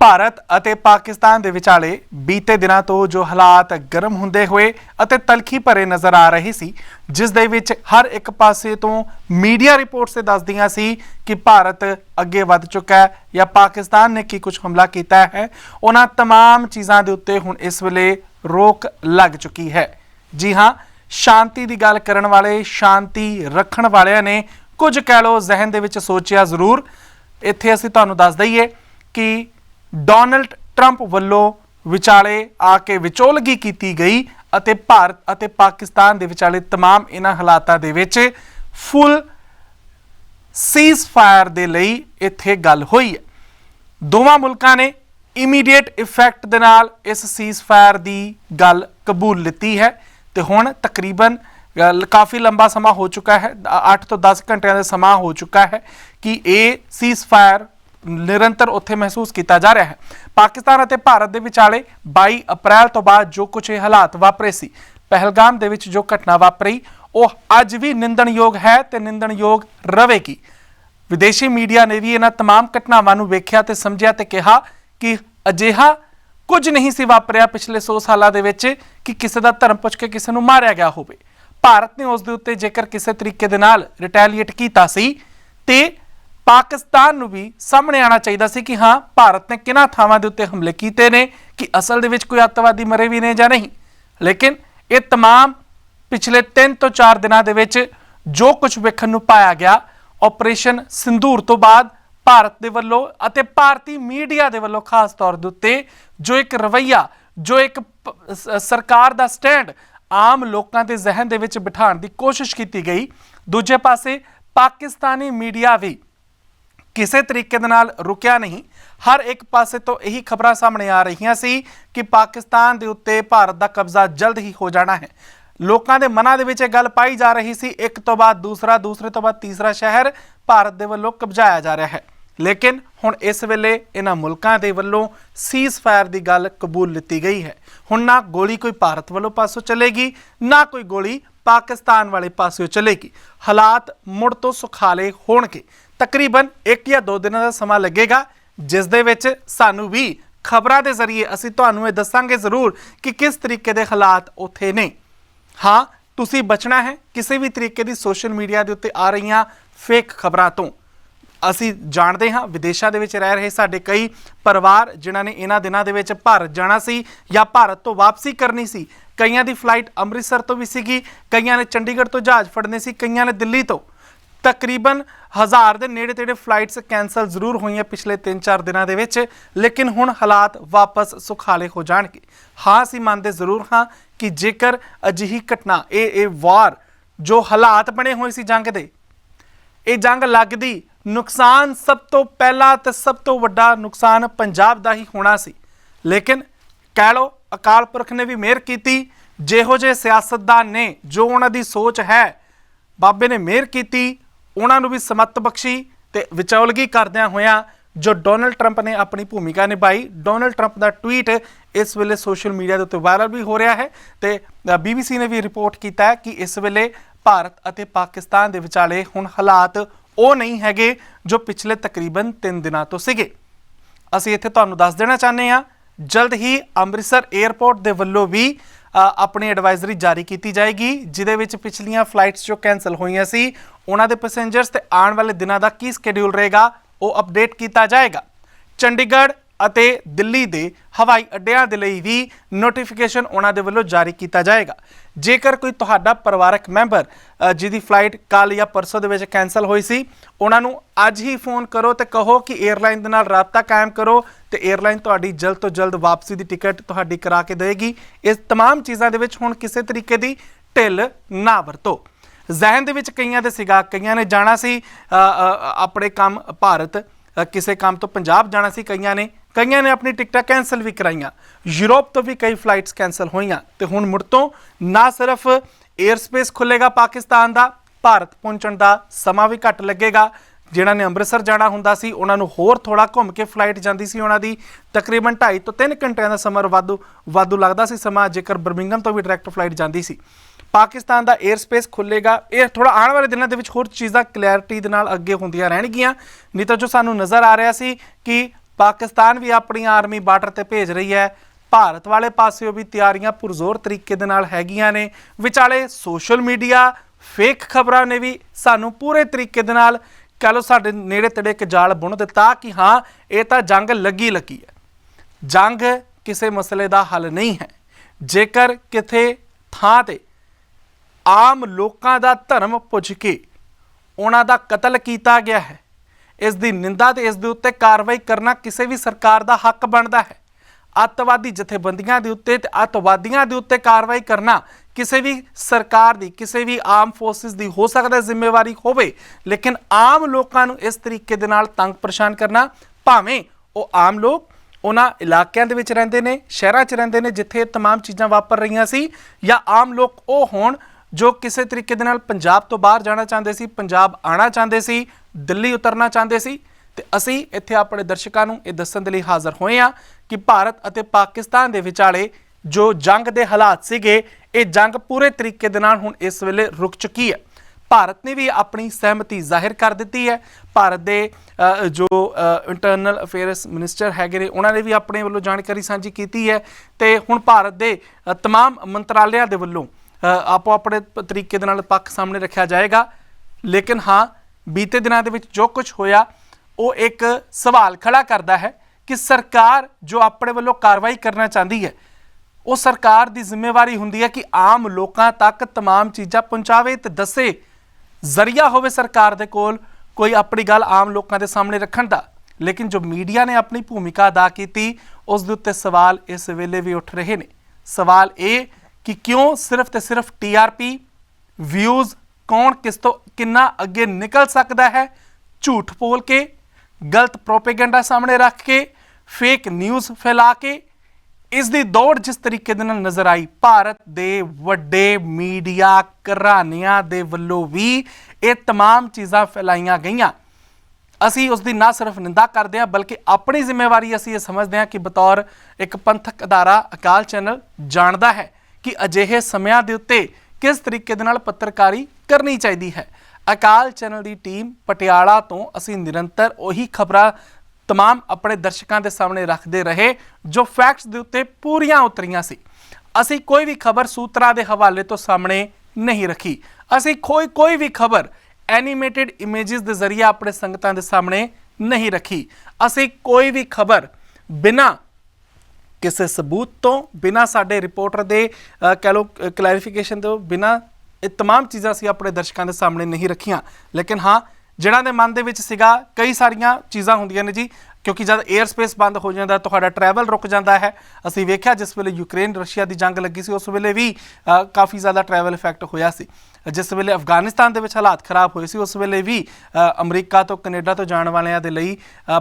ਭਾਰਤ ਅਤੇ ਪਾਕਿਸਤਾਨ ਦੇ ਵਿਚਾਲੇ ਬੀਤੇ ਦਿਨਾਂ ਤੋਂ ਜੋ ਹਾਲਾਤ ਗਰਮ ਹੁੰਦੇ ਹੋਏ ਅਤੇ ਤਲਖੀ ਭਰੇ ਨਜ਼ਰ ਆ ਰਹੇ ਸੀ ਜਿਸ ਦੇ ਵਿੱਚ ਹਰ ਇੱਕ ਪਾਸੇ ਤੋਂ ਮੀਡੀਆ ਰਿਪੋਰਟਸ ਤੇ ਦੱਸਦੀਆਂ ਸੀ ਕਿ ਭਾਰਤ ਅੱਗੇ ਵੱਧ ਚੁੱਕਾ ਹੈ ਜਾਂ ਪਾਕਿਸਤਾਨ ਨੇ ਕੀ ਕੁਝ ਹਮਲਾ ਕੀਤਾ ਹੈ ਉਹਨਾਂ तमाम ਚੀਜ਼ਾਂ ਦੇ ਉੱਤੇ ਹੁਣ ਇਸ ਵੇਲੇ ਰੋਕ ਲੱਗ ਚੁੱਕੀ ਹੈ ਜੀ ਹਾਂ ਸ਼ਾਂਤੀ ਦੀ ਗੱਲ ਕਰਨ ਵਾਲੇ ਸ਼ਾਂਤੀ ਰੱਖਣ ਵਾਲਿਆਂ ਨੇ ਕੁਝ ਕਹਿ ਲੋ ਜ਼ਿਹਨ ਦੇ ਵਿੱਚ ਸੋਚਿਆ ਜ਼ਰੂਰ ਇੱਥੇ ਅਸੀਂ ਤੁਹਾਨੂੰ ਦੱਸ ਦਈਏ ਕਿ ਡੋਨਲਡ ਟਰੰਪ ਵੱਲੋਂ ਵਿਚਾਲੇ ਆ ਕੇ ਵਿਚੋਲਗੀ ਕੀਤੀ ਗਈ ਅਤੇ ਭਾਰਤ ਅਤੇ ਪਾਕਿਸਤਾਨ ਦੇ ਵਿਚਾਲੇ तमाम ਇਹਨਾਂ ਹਾਲਾਤਾਂ ਦੇ ਵਿੱਚ ਫੁੱਲ ਸੀਜ਼ ਫਾਇਰ ਦੇ ਲਈ ਇੱਥੇ ਗੱਲ ਹੋਈ ਹੈ ਦੋਵਾਂ ਮੁਲਕਾਂ ਨੇ ਇਮੀਡੀਏਟ ਇਫੈਕਟ ਦੇ ਨਾਲ ਇਸ ਸੀਜ਼ ਫਾਇਰ ਦੀ ਗੱਲ ਕਬੂਲ ਲਿੱਤੀ ਹੈ ਤੇ ਹੁਣ ਤਕਰੀਬਨ ਅ, ਲ- ਕਾਫੀ ਲੰਬਾ ਸਮਾਂ ਹੋ ਚੁੱਕਾ ਹੈ 8 ਤੋਂ 10 ਘੰਟਿਆਂ ਦਾ ਸਮਾਂ ਹੋ ਚੁੱਕਾ ਹੈ ਕਿ ਇਹ ਸੀਜ਼ ਫਾਇਰ ਨਿਰੰਤਰ ਉੱਥੇ ਮਹਿਸੂਸ ਕੀਤਾ ਜਾ ਰਿਹਾ ਹੈ ਪਾਕਿਸਤਾਨ ਅਤੇ ਭਾਰਤ ਦੇ ਵਿਚਾਲੇ 22 ਅਪ੍ਰੈਲ ਤੋਂ ਬਾਅਦ ਜੋ ਕੁਝ ਇਹ ਹਾਲਾਤ ਵਾਪਰੇ ਸੀ ਪਹਿਲਗਾਮ ਦੇ ਵਿੱਚ ਜੋ ਘਟਨਾ ਵਾਪਰੀ ਉਹ ਅੱਜ ਵੀ ਨਿੰਦਣਯੋਗ ਹੈ ਤੇ ਨਿੰਦਣਯੋਗ ਰਹੇਗੀ ਵਿਦੇਸ਼ੀ ਮੀਡੀਆ ਨੇ ਵੀ ਇਹਨਾਂ तमाम ਘਟਨਾਵਾਂ ਨੂੰ ਵੇਖਿਆ ਤੇ ਸਮਝਿਆ ਤੇ ਕਿਹਾ ਕਿ ਅਜਿਹਾ ਕੁਝ ਨਹੀਂ ਸੀ ਵਾਪਰਿਆ ਪਿਛਲੇ 100 ਸਾਲਾਂ ਦੇ ਵਿੱਚ ਕਿ ਕਿਸੇ ਦਾ ਧਰਮ ਪੁੱਛ ਕੇ ਕਿਸੇ ਨੂੰ ਮਾਰਿਆ ਗਿਆ ਹੋਵੇ ਭਾਰਤ ਨੇ ਉਸ ਦੇ ਉੱਤੇ ਜੇਕਰ ਕਿਸੇ ਤਰੀਕੇ ਦੇ ਨਾਲ ਰਿਟੈਲੀਏਟ ਕੀਤਾ ਸੀ ਤੇ ਪਾਕਿਸਤਾਨ ਨੂੰ ਵੀ ਸਾਹਮਣੇ ਆਣਾ ਚਾਹੀਦਾ ਸੀ ਕਿ ਹਾਂ ਭਾਰਤ ਨੇ ਕਿਹਨਾਂ ਥਾਵਾਂ ਦੇ ਉੱਤੇ ਹਮਲੇ ਕੀਤੇ ਨੇ ਕਿ ਅਸਲ ਦੇ ਵਿੱਚ ਕੋਈ ਅੱਤਵਾਦੀ ਮਰੇ ਵੀ ਨੇ ਜਾਂ ਨਹੀਂ ਲੇਕਿਨ ਇਹ तमाम ਪਿਛਲੇ 3 ਤੋਂ 4 ਦਿਨਾਂ ਦੇ ਵਿੱਚ ਜੋ ਕੁਝ ਵੇਖਣ ਨੂੰ ਪਾਇਆ ਗਿਆ ਆਪਰੇਸ਼ਨ ਸਿੰਧੂਰ ਤੋਂ ਬਾਅਦ ਭਾਰਤ ਦੇ ਵੱਲੋਂ ਅਤੇ ਭਾਰਤੀ ਮੀਡੀਆ ਦੇ ਵੱਲੋਂ ਖਾਸ ਤੌਰ ਦੇ ਉੱਤੇ ਜੋ ਇੱਕ ਰਵਈਆ ਜੋ ਇੱਕ ਪ- ਸ- ਸਰਕਾਰ ਦਾ ਸਟੈਂਡ ਆਮ ਲੋਕਾਂ ਦੇ ਜ਼ਿਹਨ ਦੇ ਵਿੱਚ ਬਿਠਾਉਣ ਦੀ ਕੋਸ਼ਿਸ਼ ਕੀਤੀ ਗਈ ਦੂਜੇ ਪਾਸੇ ਪਾਕਿਸਤਾਨੀ ਮੀਡੀਆ ਵੀ ਕਿਸੇ ਤਰੀਕੇ ਦੇ ਨਾਲ ਰੁਕਿਆ ਨਹੀਂ। ਹਰ ਇੱਕ ਪਾਸੇ ਤੋਂ ਇਹੀ ਖਬਰਾਂ ਸਾਹਮਣੇ ਆ ਰਹੀਆਂ ਸੀ ਕਿ ਪਾਕਿਸਤਾਨ ਦੇ ਉੱਤੇ ਭਾਰਤ ਦਾ ਕਬਜ਼ਾ ਜਲਦ ਹੀ ਹੋ ਜਾਣਾ ਹੈ। ਲੋਕਾਂ ਦੇ ਮਨਾਂ ਦੇ ਵਿੱਚ ਇਹ ਗੱਲ ਪਾਈ ਜਾ ਰਹੀ ਸੀ, ਇੱਕ ਤੋਂ ਬਾਅਦ ਦੂਸਰਾ, ਦੂਸਰੇ ਤੋਂ ਬਾਅਦ ਤੀਸਰਾ ਸ਼ਹਿਰ ਭਾਰਤ ਦੇ ਵੱਲੋਂ ਕਬਜ਼ਾਇਆ ਜਾ ਰਿਹਾ ਹੈ। ਲੇਕਿਨ ਹੁਣ ਇਸ ਵੇਲੇ ਇਹਨਾਂ ਮੁਲਕਾਂ ਦੇ ਵੱਲੋਂ ਸੀਜ਼ ਫਾਇਰ ਦੀ ਗੱਲ ਕਬੂਲ ਲਿੱਤੀ ਗਈ ਹੈ। ਹੁਣ ਨਾ ਗੋਲੀ ਕੋਈ ਭਾਰਤ ਵੱਲੋਂ ਪਾਸੋਂ ਚਲੇਗੀ, ਨਾ ਕੋਈ ਗੋਲੀ ਪਾਕਿਸਤਾਨ ਵਾਲੇ ਪਾਸਿਓਂ ਚਲੇਗੀ। ਹਾਲਾਤ ਮੁੜ ਤੋਂ ਸੁਖਾਲੇ ਹੋਣਗੇ। ਤਕਰੀਬਨ 1 ਜਾਂ 2 ਦਿਨਾਂ ਦਾ ਸਮਾਂ ਲੱਗੇਗਾ, ਜਿਸ ਦੇ ਵਿੱਚ ਸਾਨੂੰ ਵੀ ਖਬਰਾਂ ਦੇ ਜ਼ਰੀਏ ਅਸੀਂ ਤੁਹਾਨੂੰ ਇਹ ਦੱਸਾਂਗੇ ਜ਼ਰੂਰ ਕਿ ਕਿਸ ਤਰੀਕੇ ਦੇ ਹਾਲਾਤ ਉੱਥੇ ਨੇ। ਹਾਂ, ਤੁਸੀਂ ਬਚਣਾ ਹੈ ਕਿਸੇ ਵੀ ਤਰੀਕੇ ਦੀ ਸੋਸ਼ਲ ਮੀਡੀਆ ਦੇ ਉੱਤੇ ਆ ਰਹੀਆਂ ਫੇਕ ਖਬਰਾਂ ਤੋਂ। ਅਸੀਂ ਜਾਣਦੇ ਹਾਂ, ਵਿਦੇਸ਼ਾਂ ਦੇ ਵਿੱਚ ਰਹਿ ਰਹੇ ਸਾਡੇ ਕਈ ਪਰਿਵਾਰ ਜਿਨ੍ਹਾਂ ਨੇ ਇਹਨਾਂ ਦਿਨਾਂ ਦੇ ਵਿੱਚ ਭਾਰਤ ਜਾਣਾ ਸੀ ਜਾਂ ਭਾਰਤ ਤੋਂ ਵਾਪਸੀ ਕਰਨੀ ਸੀ, ਕਈਆਂ ਦੀ ਫਲਾਈਟ ਅੰਮ੍ਰਿਤਸਰ ਤੋਂ ਵੀ ਸੀਗੀ, ਕਈਆਂ ਨੇ ਚੰਡੀਗੜ੍ਹ ਤੋਂ ਜਹਾਜ਼ ਫੜਨੇ ਸੀ, ਕਈਆਂ ਨੇ ਦਿੱਲੀ ਤੋਂ। ਤਕਰੀਬਨ ਹਜ਼ਾਰ ਦੇ ਨੇੜੇ ਤੇੜੇ ਫਲਾਈਟਸ ਕੈਨਸਲ ਜ਼ਰੂਰ ਹੋਈਆਂ ਪਿਛਲੇ 3-4 ਦਿਨਾਂ ਦੇ ਵਿੱਚ, ਲੇਕਿਨ ਹੁਣ ਹਾਲਾਤ ਵਾਪਸ ਸੁਖਾਲੇ ਹੋ ਜਾਣਗੇ। ਹਾਂ ਅਸੀਂ ਮੰਨਦੇ ਜ਼ਰੂਰ ਹਾਂ ਕਿ ਜੇਕਰ ਅਜਿਹੀ ਘਟਨਾ, ਇਹ ਇਹ ਵਾਰ ਜੋ ਹਾਲਾਤ ਬਣੇ ਹੋਏ ਸੀ ਜੰਗ ਦੇ, ਇਹ ਜੰਗ ਲੱਗਦੀ ਨੁਕਸਾਨ ਸਭ ਤੋਂ ਪਹਿਲਾ ਤੇ ਸਭ ਤੋਂ ਵੱਡਾ ਨੁਕਸਾਨ ਪੰਜਾਬ ਦਾ ਹੀ ਹੋਣਾ ਸੀ। ਲੇਕਿਨ ਕਹਿ ਲੋ ਅਕਾਲ ਪੁਰਖ ਨੇ ਵੀ ਮਿਹਰ ਕੀਤੀ, ਜਿਹੋ ਜਿਹੇ ਸਿਆਸਤਦਾਨ ਨੇ, ਜੋ ਉਹਨਾਂ ਦੀ ਸੋਚ ਹੈ, ਬਾਬੇ ਨੇ ਮਿਹਰ ਕੀਤੀ ਉਹਨਾਂ ਨੂੰ ਵੀ ਸਮਤ ਬਖਸ਼ੀ ਤੇ ਵਿਚੌਲਗੀ ਕਰਦਿਆਂ ਹੋਇਆਂ ਜੋ ਡੋਨਲਡ ਟਰੰਪ ਨੇ ਆਪਣੀ ਭੂਮਿਕਾ ਨਿਭਾਈ, ਡੋਨਲਡ ਟਰੰਪ ਦਾ ਟਵੀਟ ਇਸ ਵੇਲੇ ਸੋਸ਼ਲ ਮੀਡੀਆ ਦੇ ਉੱਤੇ ਵਾਇਰਲ ਵੀ ਹੋ ਰਿਹਾ ਹੈ ਤੇ ਬੀਬੀਸੀ ਨੇ ਵੀ ਰਿਪੋਰਟ ਕੀਤਾ ਹੈ ਕਿ ਇਸ ਵੇਲੇ ਭਾਰਤ ਅਤੇ ਪਾਕਿਸਤਾਨ ਦੇ ਵਿਚਾਲੇ ਹੁਣ ਹਾਲਾਤ ਉਹ ਨਹੀਂ ਹੈਗੇ ਜੋ ਪਿਛਲੇ ਤਕਰੀਬਨ 3 ਦਿਨਾਂ ਤੋਂ ਸੀਗੇ। ਅਸੀਂ ਇੱਥੇ ਤੁਹਾਨੂੰ ਦੱਸ ਦੇਣਾ ਚਾਹੁੰਦੇ ਹਾਂ, ਜਲਦ ਹੀ ਅੰਮ੍ਰਿਤਸਰ 에ਅਰਪੋਰਟ ਦੇ ਵੱਲੋਂ ਵੀ ਆਪਣੀ ਐਡਵਾਈਜ਼ਰੀ ਜਾਰੀ ਕੀਤੀ ਜਾਏਗੀ, ਜਿਹਦੇ ਵਿੱਚ ਪਿਛਲੀਆਂ ਫਲਾਈਟਸ ਜੋ ਕੈਨਸਲ ਹੋਈਆਂ ਸੀ, ਉਹਨਾਂ ਦੇ ਪੈਸੇਂਜਰਸ ਤੇ ਆਉਣ ਵਾਲੇ ਦਿਨਾਂ ਦਾ ਕੀ ਸਕੇਡਿਊਲ ਰਹੇਗਾ, ਉਹ ਅਪਡੇਟ ਕੀਤਾ ਜਾਏਗਾ। ਚੰਡੀਗੜ੍ਹ ਅਤੇ ਦਿੱਲੀ ਦੇ ਹਵਾਈ ਅੱਡਿਆਂ ਦੇ ਲਈ ਵੀ ਨੋਟੀਫਿਕੇਸ਼ਨ ਉਹਨਾਂ ਦੇ ਵੱਲੋਂ ਜਾਰੀ ਕੀਤਾ ਜਾਏਗਾ। ਜੇਕਰ ਕੋਈ ਤੁਹਾਡਾ ਪਰਿਵਾਰਕ ਮੈਂਬਰ ਜਿਹਦੀ ਫਲਾਈਟ ਕੱਲ ਜਾਂ ਪਰਸੋਂ ਦੇ ਵਿੱਚ ਕੈਨਸਲ ਹੋਈ ਸੀ, ਉਹਨਾਂ ਨੂੰ ਅੱਜ ਹੀ ਫੋਨ ਕਰੋ ਤੇ ਕਹੋ ਕਿ 에ਅਰਲਾਈਨ ਦੇ ਨਾਲ ਰਾਬਤਾ ਕਾਇਮ ਕਰੋ ਤੇ 에ਅਰਲਾਈਨ ਤੁਹਾਡੀ ਜਲਦ ਤੋਂ ਜਲਦ ਵਾਪਸੀ ਦੀ ਟਿਕਟ ਤੁਹਾਡੀ ਕਰਾ ਕੇ ਦੇਵੇਗੀ। ਇਸ तमाम ਚੀਜ਼ਾਂ ਦੇ ਵਿੱਚ ਹੁਣ ਕਿਸੇ ਤਰੀਕੇ ਦੀ ਢਿੱਲ ਨਾ ਵਰਤੋ। ਜ਼ਹਿਨ ਦੇ ਵਿੱਚ ਕਈਆਂ ਦੇ ਸੀਗਾ, ਕਈਆਂ ਨੇ ਜਾਣਾ ਸੀ ਆਪਣੇ ਕੰਮ ਭਾਰਤ ਕਿਸੇ ਕੰਮ ਤੋਂ ਪੰਜਾਬ ਜਾਣਾ ਸੀ ਕਈਆਂ ਨੇ ਕਈਆਂ ਨੇ ਆਪਣੀ ਟਿਕਟਾਂ ਕੈਨਸਲ ਵੀ ਕਰਾਈਆਂ। ਯੂਰਪ ਤੋਂ ਵੀ ਕਈ ਫਲਾਈਟਸ ਕੈਨਸਲ ਹੋਈਆਂ ਤੇ ਹੁਣ ਮੁੜ ਤੋਂ ਨਾ ਸਿਰਫ 에ਅਰ ਸਪੇਸ ਖੁੱਲੇਗਾ ਪਾਕਿਸਤਾਨ ਦਾ, ਭਾਰਤ ਪਹੁੰਚਣ ਦਾ ਸਮਾਂ ਵੀ ਘੱਟ ਲੱਗੇਗਾ। ਜਿਨ੍ਹਾਂ ਨੇ ਅੰਮ੍ਰਿਤਸਰ ਜਾਣਾ ਹੁੰਦਾ ਸੀ, ਉਹਨਾਂ ਨੂੰ ਹੋਰ ਥੋੜਾ ਘੁੰਮ ਕੇ ਫਲਾਈਟ ਜਾਂਦੀ ਸੀ ਉਹਨਾਂ ਦੀ। ਤਕਰੀਬਨ 2.5 ਤੋਂ 3 ਘੰਟਿਆਂ ਦਾ ਸਮਾਂ ਵਾਧੂ ਵਾਧੂ ਲੱਗਦਾ ਸੀ ਸਮਾਂ, ਜੇਕਰ ਬਰਮਿੰਗਮ ਤੋਂ ਵੀ ਡਾਇਰੈਕਟ ਫਲਾਈਟ ਜਾਂਦੀ ਸੀ। ਪਾਕਿਸਤਾਨ ਦਾ 에ਅਰ ਸਪੇਸ ਖੁੱਲੇਗਾ ਇਹ ਥੋੜਾ ਆਉਣ ਵਾਲੇ ਦਿਨਾਂ ਦੇ ਵਿੱਚ ਹੋਰ ਚੀਜ਼ਾਂ ਕਲੈਰਿਟੀ ਦੇ ਨਾਲ ਅੱਗੇ ਹੁੰਦੀਆਂ ਰਹਿਣਗੀਆਂ। ਨਹੀਂ ਤਾਂ ਜੋ ਸਾਨੂੰ ਨਜ਼ਰ ਆ ਰਿਹਾ ਸੀ ਕਿ ਪਾਕਿਸਤਾਨ ਵੀ ਆਪਣੀ ਆਰਮੀ ਬਾਰਡਰ ਤੇ ਭੇਜ ਰਹੀ ਹੈ। ਭਾਰਤ ਵਾਲੇ ਪਾਸਿਓਂ ਵੀ ਤਿਆਰੀਆਂ ਪੁਰਜ਼ੋਰ ਤਰੀਕੇ ਦੇ ਨਾਲ ਹੈਗੀਆਂ ਨੇ। ਵਿਚਾਲੇ ਸੋਸ਼ਲ ਮੀਡੀਆ ਫੇਕ ਖਬਰਾਂ ਨੇ ਵੀ ਸਾਨੂੰ ਪੂਰੇ ਤਰੀਕੇ ਦੇ ਨਾਲ ਕਹ ਲਓ ਸਾਡੇ ਨੇੜੇ ਤੇੜੇ ਇੱਕ ਜਾਲ ਬੁਣ ਦਿੱਤਾ ਕਿ ਹਾਂ, ਇਹ ਤਾਂ ਜੰਗ ਲੱਗੀ ਲੱਗੀ ਹੈ। ਜੰਗ ਕਿਸੇ ਮਸਲੇ ਦਾ ਹੱਲ ਨਹੀਂ ਹੈ। ਜੇਕਰ ਕਿਥੇ ਥਾਂ ਤੇ ਆਮ ਲੋਕਾਂ ਦਾ ਧਰਮ ਪੁੱਛ ਕੇ ਉਹਨਾਂ ਦਾ ਕਤਲ ਕੀਤਾ ਗਿਆ ਹੈ ਇਸ ਦੀ ਨਿੰਦਾ ਤੇ ਇਸ ਦੇ ਉੱਤੇ ਕਾਰਵਾਈ ਕਰਨਾ ਕਿਸੇ ਵੀ ਸਰਕਾਰ ਦਾ ਹੱਕ ਬਣਦਾ ਹੈ ਅੱਤਵਾਦੀ ਜਥੇਬੰਦੀਆਂ ਦੇ ਉੱਤੇ ਤੇ ਅੱਤਵਾਦੀਆਂ ਦੇ ਉੱਤੇ ਕਾਰਵਾਈ ਕਰਨਾ ਕਿਸੇ ਵੀ ਸਰਕਾਰ ਦੀ ਕਿਸੇ ਵੀ ਆਰਮ ਫੋਰਸਿਸ ਦੀ ਹੋ ਸਕਦਾ ਹੈ ਜ਼ਿੰਮੇਵਾਰੀ ਹੋਵੇ ਲੇਕਿਨ ਆਮ ਲੋਕਾਂ ਨੂੰ ਇਸ ਤਰੀਕੇ ਦੇ ਨਾਲ ਤੰਗ ਪਰੇਸ਼ਾਨ ਕਰਨਾ ਭਾਵੇਂ ਉਹ ਆਮ ਲੋਕ ਉਹਨਾਂ ਇਲਾਕਿਆਂ ਦੇ ਵਿੱਚ ਰਹਿੰਦੇ ਨੇ ਸ਼ਹਿਰਾਂ 'ਚ ਰਹਿੰਦੇ ਨੇ ਜਿੱਥੇ ਇਹ तमाम ਚੀਜ਼ਾਂ ਵਾਪਰ ਰਹੀਆਂ ਸੀ ਜਾਂ ਆਮ ਲੋਕ ਉਹ ਹੋਣ ਜੋ ਕਿਸੇ ਤਰੀਕੇ ਦੇ ਨਾਲ ਪੰਜਾਬ ਤੋਂ ਬਾਹਰ ਜਾਣਾ ਚਾਹੁੰਦੇ ਸੀ ਪੰਜਾਬ ਆਣਾ ਚਾਹੁੰਦੇ ਸੀ ਦਿੱਲੀ ਉਤਰਨਾ ਚਾਹੁੰਦੇ ਸੀ ਤੇ ਅਸੀਂ ਇੱਥੇ ਆਪਣੇ ਦਰਸ਼ਕਾਂ ਨੂੰ ਇਹ ਦੱਸਣ ਦੇ ਲਈ ਹਾਜ਼ਰ ਹੋਏ ਹਾਂ ਕਿ ਭਾਰਤ ਅਤੇ ਪਾਕਿਸਤਾਨ ਦੇ ਵਿਚਾਲੇ ਜੋ ਜੰਗ ਦੇ ਹਾਲਾਤ ਸੀਗੇ ਇਹ ਜੰਗ ਪੂਰੇ ਤਰੀਕੇ ਦੇ ਨਾਲ ਹੁਣ ਇਸ ਵੇਲੇ ਰੁਕ ਚੁੱਕੀ ਹੈ ਭਾਰਤ ਨੇ ਵੀ ਆਪਣੀ ਸਹਿਮਤੀ ਜ਼ਾਹਿਰ ਕਰ ਦਿੱਤੀ ਹੈ ਭਾਰਤ ਦੇ ਅ, ਜੋ ਇੰਟਰਨਲ ਅਫੇਅਰਸ ਮਿਨਿਸਟਰ ਹੈਗੇ ਨੇ ਉਹਨਾਂ ਨੇ ਵੀ ਆਪਣੇ ਵੱਲੋਂ ਜਾਣਕਾਰੀ ਸਾਂਝੀ ਕੀਤੀ ਹੈ ਤੇ ਹੁਣ ਭਾਰਤ ਦੇ ਅ, तमाम ਮੰਤਰਾਲਿਆਂ ਦੇ ਵੱਲੋਂ ਅ, ਆਪੋ ਆਪਣੇ ਪ- ਤਰੀਕੇ ਦੇ ਨਾਲ ਪੱਖ ਸਾਹਮਣੇ ਰੱਖਿਆ ਜਾਏਗਾ ਲੇਕਿਨ ਹਾਂ ਬੀਤੇ ਦਿਨਾਂ ਦੇ ਵਿੱਚ ਜੋ ਕੁਝ ਹੋਇਆ ਉਹ ਇੱਕ ਸਵਾਲ ਖੜਾ ਕਰਦਾ ਹੈ ਕਿ ਸਰਕਾਰ ਜੋ ਆਪਣੇ ਵੱਲੋਂ ਕਾਰਵਾਈ ਕਰਨਾ ਚਾਹੁੰਦੀ ਹੈ ਉਹ ਸਰਕਾਰ ਦੀ ਜ਼ਿੰਮੇਵਾਰੀ ਹੁੰਦੀ ਹੈ ਕਿ ਆਮ ਲੋਕਾਂ ਤੱਕ तमाम ਚੀਜ਼ਾਂ ਪਹੁੰਚਾਵੇ ਤੇ ਦੱਸੇ ਜ਼ਰੀਆ ਹੋਵੇ ਸਰਕਾਰ ਦੇ ਕੋਲ ਕੋਈ ਆਪਣੀ ਗੱਲ ਆਮ ਲੋਕਾਂ ਦੇ ਸਾਹਮਣੇ ਰੱਖਣ ਦਾ ਲੇਕਿਨ ਜੋ ਮੀਡੀਆ ਨੇ ਆਪਣੀ ਭੂਮਿਕਾ ਅਦਾ ਕੀਤੀ ਉਸ ਦੇ ਉੱਤੇ ਸਵਾਲ ਇਸ ਵੇਲੇ ਵੀ ਉੱਠ ਰਹੇ ਨੇ ਸਵਾਲ ਇਹ ਕਿ ਕਿਉਂ ਸਿਰਫ ਤੇ ਸਿਰਫ ਟੀਆਰਪੀ ਵਿਊਜ਼ ਕੌਣ ਕਿਸ ਤੋਂ ਕਿੰਨਾ ਅੱਗੇ ਨਿਕਲ ਸਕਦਾ ਹੈ ਝੂਠ ਬੋਲ ਕੇ ਗਲਤ ਪ੍ਰੋਪੇਗੈਂਡਾ ਸਾਹਮਣੇ ਰੱਖ ਕੇ ਫੇਕ ਨਿਊਜ਼ ਫੈਲਾ ਕੇ ਇਸ ਦੀ ਦੌੜ ਜਿਸ ਤਰੀਕੇ ਦੇ ਨਾਲ ਨਜ਼ਰ ਆਈ ਭਾਰਤ ਦੇ ਵੱਡੇ ਮੀਡੀਆ ਘਰਾਣਿਆਂ ਦੇ ਵੱਲੋਂ ਵੀ ਇਹ तमाम ਚੀਜ਼ਾਂ ਫੈਲਾਈਆਂ ਗਈਆਂ ਅਸੀਂ ਉਸ ਦੀ ਨਾ ਸਿਰਫ ਨਿੰਦਾ ਕਰਦੇ ਹਾਂ ਬਲਕਿ ਆਪਣੀ ਜ਼ਿੰਮੇਵਾਰੀ ਅਸੀਂ ਇਹ ਸਮਝਦੇ ਹਾਂ ਕਿ ਬਤੌਰ ਇੱਕ ਪੰਥਕ ਅਦਾਰਾ ਅਕਾਲ ਚੈਨਲ ਜਾਣਦਾ ਹੈ ਕਿ ਅਜਿਹੇ ਸਮਿਆਂ ਦੇ ਉੱਤੇ ਕਿਸ ਤਰੀਕੇ ਦੇ ਨਾਲ ਪੱਤਰਕਾਰੀ ਕਰਨੀ ਚਾਹੀਦੀ ਹੈ। ਅਕਾਲ ਚੈਨਲ ਦੀ ਟੀਮ ਪਟਿਆਲਾ ਤੋਂ ਅਸੀਂ ਨਿਰੰਤਰ ਉਹੀ ਖਬਰਾਂ ਤਮਾਮ ਆਪਣੇ ਦਰਸ਼ਕਾਂ ਦੇ ਸਾਹਮਣੇ ਰੱਖਦੇ ਰਹੇ, ਜੋ ਫੈਕਟਸ ਦੇ ਉੱਤੇ ਪੂਰੀਆਂ ਉਤਰੀਆਂ ਸੀ। ਅਸੀਂ ਕੋਈ ਵੀ ਖਬਰ ਸੂਤਰਾਂ ਦੇ ਹਵਾਲੇ ਤੋਂ ਸਾਹਮਣੇ ਨਹੀਂ ਰੱਖੀ। ਅਸੀਂ ਕੋਈ ਕੋਈ ਵੀ ਖਬਰ ਐਨੀਮੇਟਿਡ ਇਮੇजेस ਦੇ ਜ਼ਰੀਏ ਆਪਣੇ ਸੰਗਤਾਂ ਦੇ ਸਾਹਮਣੇ ਨਹੀਂ ਰੱਖੀ। ਅਸੀਂ ਕੋਈ ਵੀ ਖਬਰ ਬਿਨਾ ਕਿਸੇ ਸਬੂਤ ਤੋਂ ਬਿਨਾ ਸਾਡੇ ਰਿਪੋਰਟਰ ਦੇ ਕਹ ਲੋ ਕਲੈਰੀਫਿਕੇਸ਼ਨ ਤੋਂ ਬਿਨਾ ਇਹ तमाम ਚੀਜ਼ਾਂ ਸੀ ਆਪਣੇ ਦਰਸ਼ਕਾਂ ਦੇ ਸਾਹਮਣੇ ਨਹੀਂ ਰੱਖੀਆਂ। ਲੇਕਿਨ ਹਾਂ ਜਿਹੜਾ ਦੇ ਮਨ ਦੇ ਵਿੱਚ ਸੀਗਾ, ਕਈ ਸਾਰੀਆਂ ਚੀਜ਼ਾਂ ਹੁੰਦੀਆਂ ਨੇ ਜੀ, ਕਿਉਂਕਿ ਜਦ 에ਅਰ ਸਪੇਸ ਬੰਦ ਹੋ ਜਾਂਦਾ, ਤੁਹਾਡਾ ਟਰੈਵਲ ਰੁਕ ਜਾਂਦਾ ਹੈ। ਅਸੀਂ ਵੇਖਿਆ ਜਿਸ ਵੇਲੇ ਯੂਕਰੇਨ ਰਸ਼ੀਆ ਦੀ ਜੰਗ ਲੱਗੀ ਸੀ, ਉਸ ਵੇਲੇ ਵੀ ਕਾਫੀ ਜ਼ਿਆਦਾ ਟਰੈਵਲ ਇਫੈਕਟ ਹੋਇਆ ਸੀ। ਜਿਸ ਵੇਲੇ ਅਫਗਾਨਿਸਤਾਨ ਦੇ ਵਿੱਚ ਹਾਲਾਤ ਖਰਾਬ ਹੋਏ ਸੀ, ਉਸ ਵੇਲੇ ਵੀ ਅਮਰੀਕਾ ਤੋਂ ਕੈਨੇਡਾ ਤੋਂ ਜਾਣ ਵਾਲਿਆਂ ਦੇ ਲਈ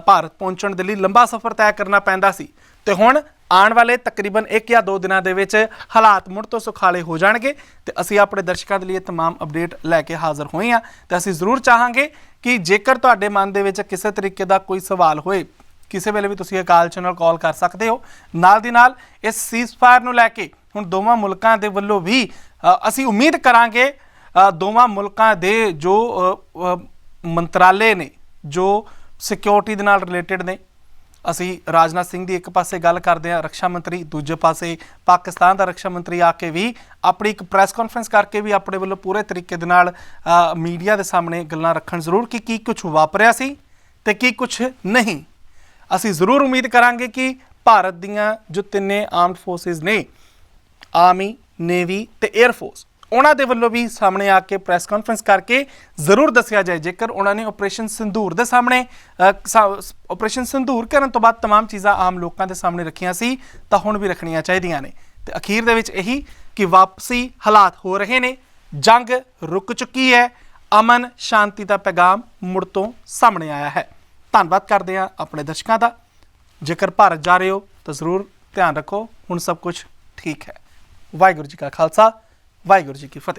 ਭਾਰਤ ਪਹੁੰਚਣ ਦੇ ਲਈ ਲੰਬਾ ਸਫ਼ਰ ਤੈਅ ਕਰਨਾ ਪੈਂਦਾ ਸੀ। ਤੇ ਹੁਣ ਆਉਣ ਵਾਲੇ ਤਕਰੀਬਨ 1 ਜਾਂ 2 ਦਿਨਾਂ ਦੇ ਵਿੱਚ ਹਾਲਾਤ ਮੁੜ ਤੋਂ ਸੁਖਾਲੇ ਹੋ ਜਾਣਗੇ ਤੇ ਅਸੀਂ ਆਪਣੇ ਦਰਸ਼ਕਾਂ ਦੇ ਲਈ ਇਹ तमाम ਅਪਡੇਟ ਲੈ ਕੇ ਹਾਜ਼ਰ ਹੋਏ ਹਾਂ ਤੇ ਅਸੀਂ ਜ਼ਰੂਰ ਚਾਹਾਂਗੇ ਕਿ ਜੇਕਰ ਤੁਹਾਡੇ ਮਨ ਦੇ ਵਿੱਚ ਕਿਸੇ ਤਰੀਕੇ ਦਾ ਕੋਈ ਸਵਾਲ ਹੋਏ ਕਿਸੇ ਵੇਲੇ ਵੀ ਤੁਸੀਂ ਅਕਾਲ ਚੈਨਲ ਕਾਲ ਕਰ ਸਕਦੇ ਹੋ ਨਾਲ ਦੀ ਨਾਲ ਇਸ ਸੀਜ਼ਫਾਇਰ ਨੂੰ ਲੈ ਕੇ ਹੁਣ ਦੋਵਾਂ ਮੁਲਕਾਂ ਦੇ ਵੱਲੋਂ ਵੀ ਅ, ਅਸੀਂ ਉਮੀਦ ਕਰਾਂਗੇ ਅ, ਦੋਵਾਂ ਮੁਲਕਾਂ ਦੇ ਜੋ ਅ, ਅ, ਮੰਤਰਾਲੇ ਨੇ ਜੋ ਸਿਕਿਉਰਿਟੀ ਦੇ ਨਾਲ ਰਿਲੇਟਡ ਨੇ ਅਸੀਂ ਰਾਜਨਾਥ ਸਿੰਘ ਦੀ ਇੱਕ ਪਾਸੇ ਗੱਲ ਕਰਦੇ ਹਾਂ, ਰੱਖਿਆ ਮੰਤਰੀ ਦੂਜੇ ਪਾਸੇ ਪਾਕਿਸਤਾਨ ਦਾ ਰੱਖਿਆ ਮੰਤਰੀ ਆ ਕੇ ਵੀ ਆਪਣੀ ਇੱਕ ਪ੍ਰੈਸ ਕਾਨਫਰੰਸ ਕਰਕੇ ਵੀ ਆਪਣੇ ਵੱਲੋਂ ਪੂਰੇ ਤਰੀਕੇ ਦੇ ਨਾਲ ਮੀਡੀਆ ਦੇ ਸਾਹਮਣੇ ਗੱਲਾਂ ਰੱਖਣ ਜ਼ਰੂਰ ਕਿ ਕੀ ਕੁਝ ਵਾਪਰਿਆ ਸੀ ਤੇ ਕੀ ਕੁਝ ਨਹੀਂ। ਅਸੀਂ ਜ਼ਰੂਰ ਉਮੀਦ ਕਰਾਂਗੇ ਕਿ ਭਾਰਤ ਦੀਆਂ ਜੋ ਤਿੰਨੇ ਆਰਮਡ ਫੋਰਸਿਸ ਨੇ ਆਰਮੀ ਨੇਵੀ ਤੇ 에ਅਰ ਫੋਰਸ ਉਹਨਾਂ ਦੇ ਵੱਲੋਂ ਵੀ ਸਾਹਮਣੇ ਆ ਕੇ ਪ੍ਰੈਸ ਕਾਨਫਰੰਸ ਕਰਕੇ ਜ਼ਰੂਰ ਦੱਸਿਆ ਜਾਏ ਜੇਕਰ ਉਹਨਾਂ ਨੇ ਆਪਰੇਸ਼ਨ ਸਿੰਧੂਰ ਦੇ ਸਾਹਮਣੇ ਆਪਰੇਸ਼ਨ ਸਿੰਧੂਰ ਕਰਨ ਤੋਂ ਬਾਅਦ तमाम ਚੀਜ਼ਾਂ ਆਮ ਲੋਕਾਂ ਦੇ ਸਾਹਮਣੇ ਰੱਖੀਆਂ ਸੀ ਤਾਂ ਹੁਣ ਵੀ ਰੱਖਣੀਆਂ ਚਾਹੀਦੀਆਂ ਨੇ ਤੇ ਅਖੀਰ ਦੇ ਵਿੱਚ ਇਹੀ ਕਿ ਵਾਪਸੀ ਹਾਲਾਤ ਹੋ ਰਹੇ ਨੇ ਜੰਗ ਰੁਕ ਚੁੱਕੀ ਹੈ ਅਮਨ ਸ਼ਾਂਤੀ ਦਾ ਪੈਗਾਮ ਮੁੜ ਤੋਂ ਸਾਹਮਣੇ ਆਇਆ ਹੈ ਧੰਨਵਾਦ ਕਰਦੇ ਹਾਂ ਆਪਣੇ ਦਰਸ਼ਕਾਂ ਦਾ ਜੇਕਰ ਭਾਰਤ ਜਾ ਰਹੇ ਹੋ ਤਾਂ ਜ਼ਰੂਰ ਧਿਆਨ ਰੱਖੋ ਹੁਣ ਸਭ ਕੁਝ ਠੀਕ ਹੈ ਵਾਹਿਗੁਰੂ ਜੀ ਕਾ ਖਾਲਸਾ ਵਾਹਿਗੁਰੂ ਜੀ ਕੀ ਫਤਿਹ।